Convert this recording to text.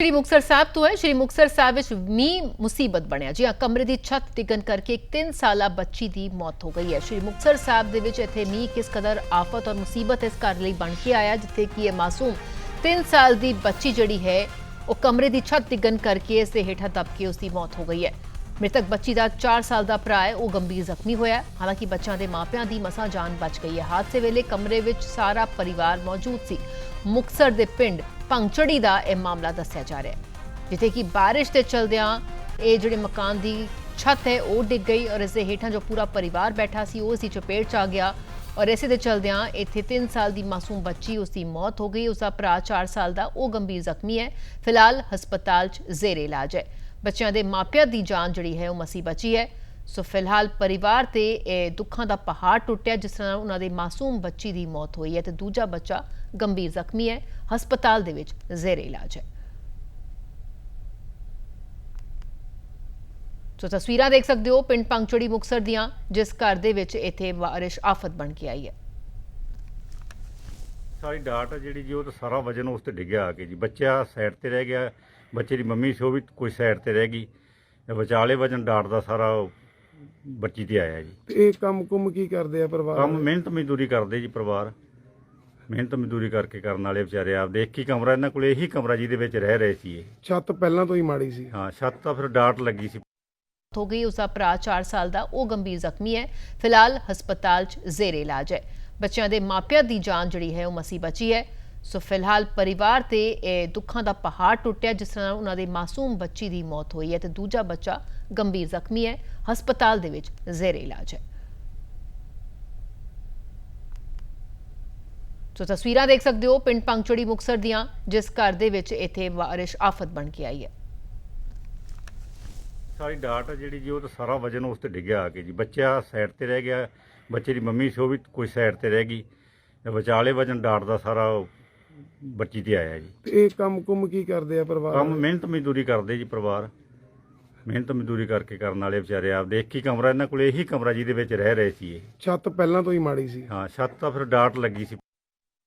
ਸ਼੍ਰੀ ਮੁਕਤਸਰ ਸਾਹਿਬ ਤੋਂ ਹੈ। ਸ਼੍ਰੀ ਮੁਕਤਸਰ ਸਾਹਿਬ ਵਿੱਚ ਮੀਂਹ ਮੁਸੀਬਤ ਬਣਿਆ। ਜੀ ਹਾਂ, ਕਮਰੇ ਦੀ ਛੱਤ ਡਿੱਗਣ ਕਰਕੇ ਇੱਕ 3 ਸਾਲਾ ਬੱਚੀ ਦੀ ਮੌਤ ਹੋ ਗਈ ਹੈ। ਸ਼੍ਰੀ ਮੁਕਤਸਰ ਸਾਹਿਬ ਦੇ ਵਿੱਚ ਇੱਥੇ ਮੀਂਹ ਕਿਸ ਕਦਰ ਆਫਤ ਔਰ ਮੁਸੀਬਤ ਇਸ ਘਰ ਲਈ ਬਣ ਕੇ ਆਇਆ, ਜਿੱਥੇ ਕਿ ਇਹ ਮਾਸੂਮ 3 ਸਾਲ ਦੀ ਬੱਚੀ ਜਿਹੜੀ ਹੈ, ਉਹ ਕਮਰੇ ਦੀ ਛੱਤ ਡਿੱਗਣ ਕਰਕੇ ਇਸ ਦੇ ਹੇਠਾਂ ਦਬ ਕੇ ਉਸ ਦੀ ਮੌਤ ਹੋ ਗਈ ਹੈ। ਮ੍ਰਿਤਕ ਬੱਚੀ ਦਾ 4 ਸਾਲ ਦਾ ਭਰਾ ਹੈ, ਉਹ ਗੰਭੀਰ ਜ਼ਖਮੀ ਹੋਇਆ ਹਾਲਾਂਕਿ ਬੱਚਿਆਂ ਦੇ ਮਾਪਿਆਂ ਦੀ ਮਸਾਂ ਜਾਨ ਬਚ ਗਈ ਹੈ। ਹਾਦਸੇ ਵੇਲੇ ਕਮਰੇ ਵਿੱਚ ਸਾਰਾ ਪਰਿਵਾਰ ਮੌਜੂਦ ਸੀ। ਮੁਕਤਸਰ ਦੇ ਪਿੰਡ ਭੰਗਚੜੀ ਦਾ ਇਹ ਮਾਮਲਾ ਦੱਸਿਆ ਜਾ ਰਿਹਾ ਹੈ। ਜਿੱਥੇ ਕਿ ਬਾਰਿਸ਼ ਦੇ ਚਲਦਿਆਂ ਇਹ ਜਿਹੜੇ ਮਕਾਨ ਦੀ ਛੱਤ ਹੈ, ਉਹ ਡਿੱਗ ਗਈ ਔਰ ਇਸ ਦੇ ਹੇਠਾਂ ਜੋ ਪੂਰਾ ਪਰਿਵਾਰ ਬੈਠਾ ਸੀ, ਉਹ ਇਸ ਦੀ ਚਪੇਟ ਚ ਆ ਗਿਆ ਔਰ ਇਸੇ ਦੇ ਚਲਦਿਆਂ ਇੱਥੇ 3 ਸਾਲ ਦੀ ਮਾਸੂਮ ਬੱਚੀ, ਉਸ ਦੀ ਮੌਤ ਹੋ ਗਈ। ਉਸ ਦਾ ਭਰਾ 4 ਸਾਲ ਦਾ, ਉਹ ਗੰਭੀਰ ਜ਼ਖਮੀ ਹੈ। ਫਿਲਹਾਲ ਹਸਪਤਾਲ 'ਚ ਜ਼ੇਰੇ ਇਲਾਜ ਹੈ। ਬੱਚਿਆਂ ਦੇ ਮਾਪਿਆਂ ਦੀ ਜਾਨ ਜਿਹੜੀ ਹੈ ਉਹ ਮਸੀ ਬਚੀ ਹੈ। ਸੋ ਫਿਲਹਾਲ ਪਰਿਵਾਰ ਤੇ ਇਹ ਦੁੱਖਾਂ ਦਾ ਪਹਾੜ ਟੁੱਟਿਆ, ਜਿਸ ਤਰ੍ਹਾਂ ਉਹਨਾਂ ਦੇ ਮਾਸੂਮ ਬੱਚੀ ਦੀ ਮੌਤ ਹੋਈ ਹੈ ਤੇ ਦੂਜਾ ਬੱਚਾ ਗੰਭੀਰ ਜ਼ਖਮੀ ਹੈ। ਹਸਪਤਾਲ ਦੇ ਵਿੱਚ ਜ਼ੇਰੇ ਇਲਾਜ ਹੈ। ਸੋ ਤਸਵੀਰਾਂ ਦੇਖ ਸਕਦੇ ਹੋ, ਪਿੰਡ ਪੰਗਚੜੀ ਮੁਕਸਰ ਦੀਆਂ, ਜਿਸ ਘਰ ਦੇ ਵਿੱਚ ਇੱਥੇ ਬਾਰਿਸ਼ ਆਫਤ ਬਣ ਕੇ ਆਈ ਹੈ। ਸਾਰੀ ਡਾਟ ਜਿਹੜੀ ਜੀ, ਉਹ ਤਾਂ ਸਾਰਾ ਵਜਨ ਉਸ ਤੇ ਡਿੱਗਿਆ ਆ ਕੇ ਜੀ। ਬੱਚਾ ਸਾਈਡ ਤੇ ਰਹਿ ਗਿਆ ਬੱਚੇ ਦੀ ਮੰਮੀ ਸੀ ਉਹ ਵੀ ਕੋਈ ਸਾਈਡ ਤੇ ਰਹਿ ਗਈ। ਤੇ ਵਿਚਾਲੇ ਵਜਨ ਡਾਟ ਦਾ ਸਾਰਾ ਬੱਚੀ ਤੇ ਆਇਆ ਜੀ। ਤੇ ਇਹ ਕੰਮ ਕੁਮ ਕੀ ਕਰਦੇ ਆ ਪਰਿਵਾਰ? ਕੰਮ ਮਿਹਨਤ ਮਜ਼ਦੂਰੀ ਕਰਦੇ ਜੀ ਪਰਿਵਾਰ। ਮਿਹਨਤ ਮਜ਼ਦੂਰੀ ਕਰਕੇ ਕਰਨ ਵਾਲੇ ਵਿਚਾਰੇ ਆਪ ਦੇਖ ਹੀ ਕਮਰਾ ਇਹਨਾਂ ਕੋਲ ਇਹੀ ਕਮਰਾ ਜਿਹਦੇ ਵਿੱਚ ਰਹਿ ਰਹੇ ਸੀ ਇਹ। ਛੱਤ ਪਹਿਲਾਂ ਤੋਂ ਹੀ ਮਾੜੀ ਸੀ। ਹਾਂ ਛੱਤ ਤਾਂ ਫਿਰ ਡਾਟ ਲੱਗੀ ਸੀ। ਹੋ ਗਈ ਉਸ ਦਾ ਭਰਾ 4 ਸਾਲ ਦਾ ਉਹ ਗੰਭੀਰ ਜ਼ਖਮੀ ਹੈ। ਫਿਲਹਾਲ ਹਸਪਤਾਲ 'ਚ ਜ਼ੇਰੇ ਇਲਾਜ ਹੈ। ਬੱਚਿਆਂ ਦੇ ਮਾਪਿਆਂ ਦੀ ਜਾਨ ਜਿਹੜੀ ਹੈ ਉਹ ਮਸੀ ਬਚੀ ਹੈ। ਸੋ ਫਿਲਹਾਲ ਪਰਿਵਾਰ ਤੇ ਇਹ ਦੁੱਖਾਂ ਦਾ ਪਹਾੜ ਟੁੱਟਿਆ, ਜਿਸ ਤਰ੍ਹਾਂ ਉਹਨਾਂ ਦੇ ਮਾਸੂਮ ਬੱਚੀ ਦੀ ਮੌਤ ਹੋਈ ਹੈ ਤੇ ਦੂਜਾ ਬੱਚਾ ਗੰਭੀਰ ਜ਼ਖਮੀ ਹੈ, ਹਸਪਤਾਲ ਦੇ ਵਿੱਚ ਜ਼ੇਰੇ ਇਲਾਜ ਹੈ। ਸੋ ਤਸਵੀਰਾਂ ਦੇਖ ਸਕਦੇ ਹੋ, ਪਿੰਡ ਪੰਗਚੜੀ ਮੁਕਸਰ ਦੀਆਂ, ਜਿਸ ਘਰ ਦੇ ਵਿੱਚ ਇੱਥੇ ਬਾਰਿਸ਼ ਆਫਤ ਬਣ ਕੇ ਆਈ ਹੈ। ਸਾਰੀ ਡਾਟ ਆ ਜਿਹੜੀ ਜੀ, ਉਹ ਤਾਂ ਸਾਰਾ ਵਜਨ ਉਸ ਤੇ ਡਿੱਗਿਆ ਆ ਕੇ ਜੀ। ਬੱਚਾ ਸਾਈਡ ਤੇ ਰਹਿ ਗਿਆ, ਬੱਚੇ ਦੀ ਮੰਮੀ ਸੀ, ਉਹ ਵੀ ਕੋਈ ਸਾਈਡ ਤੇ ਰਹਿ ਗਈ। ਵਿਚਾਲੇ ਵਜਨ, ਡਾਟ ਦਾ ਸਾਰਾ ਬੱਚੀ ਤੇ ਆਇਆ ਜੀ। ਤੇ ਇਹ ਕੰਮ ਕੁਮ ਕੀ ਕਰਦੇ ਆ ਪਰਿਵਾਰ ਕੰਮ ਮਿਹਨਤ ਮਜ਼ਦੂਰੀ ਕਰਦੇ ਜੀ ਪਰਿਵਾਰ। ਮਿਹਨਤ ਮਜ਼ਦੂਰੀ ਕਰਕੇ ਕਰਨ ਵਾਲੇ ਵਿਚਾਰੇ ਆਪ ਦੇਖ ਹੀ ਕਮਰਾ ਇਹਨਾਂ ਕੋਲ ਇਹੀ ਕਮਰਾ ਜਿਹਦੇ ਵਿੱਚ ਰਹਿ ਰਹੇ ਸੀ ਇਹ। ਛੱਤ ਪਹਿਲਾਂ ਤੋਂ ਹੀ ਮਾੜੀ ਸੀ। ਹਾਂ ਛੱਤ ਤਾਂ ਫਿਰ ਡਾਟ ਲੱਗੀ ਸੀ।